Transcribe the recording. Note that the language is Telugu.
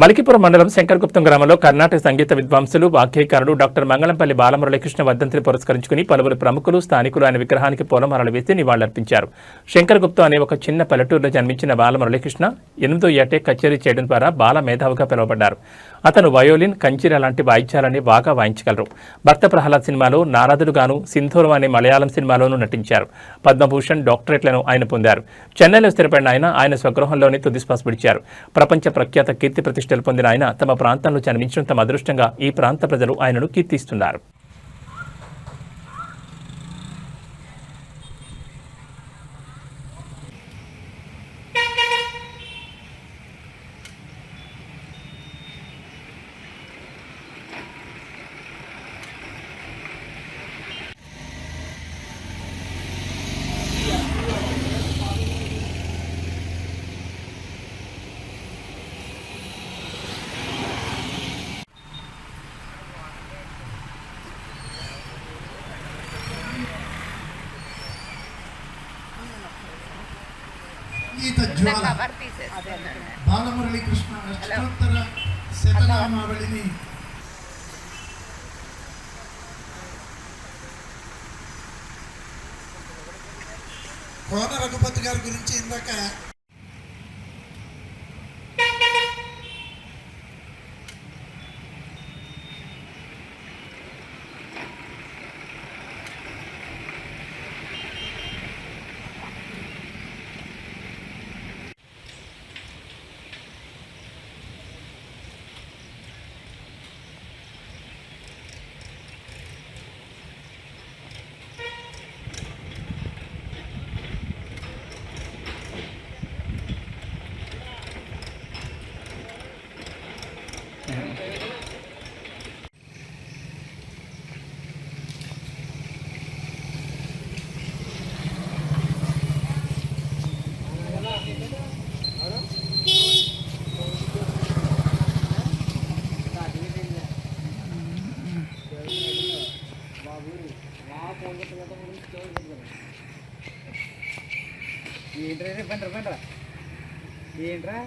మలికిపురం మండలం శంకరగుప్తం గ్రామంలో కర్ణాటక సంగీత విద్వాంసులు వాగ్గేయకారుడు డాక్టర్ మంగళంపల్లి బాలమురళీకృష్ణ వర్ధంతిని పురస్కరించుకుని పలువురు ప్రముఖులు స్థానికులు ఆయన విగ్రహానికి పూలమాలలు వేసి నివాళులర్పించారు. శంకరగుప్తం అనే ఒక చిన్న పల్లెటూరులో జన్మించిన బాలమురళీకృష్ణ ఎనిమిదో ఏటే కచేరీ చేయడం ద్వారా బాల మేధావిగా పిలువబడ్డారు. అతను వయోలిన్ కంచిర లాంటి వాయిద్యాలని బాగా వాయించగలరు. భక్త ప్రహ్లాద్ సినిమాలో నారదుడుగాను సింధూరం అనే మలయాళం సినిమాలోనూ నటించారు. పద్మభూషణ్ డాక్టరేట్లను ఆయన పొందారు. చెన్నైలో స్థిరపడిన ఆయన ఆయన స్వగృహంలోనే తుదిశ్వాస విడిచారు. ప్రపంచ ప్రఖ్యాత కీర్తి ప్రతిష్టలు పొందిన ఆయన తమ ప్రాంతంలో జన్మించడం తమ అదృష్టంగా ఈ ప్రాంత ప్రజలు ఆయనను కీర్తిస్తున్నారు. సంగీత జ్వాల. బాలమురళీ కృష్ణ అష్టోత్తర శతనామావళిని కోన రఘుపతి గారి గురించి ఇందాక ఏంట్రా పంటరా పంటరా? ఏంట్రా?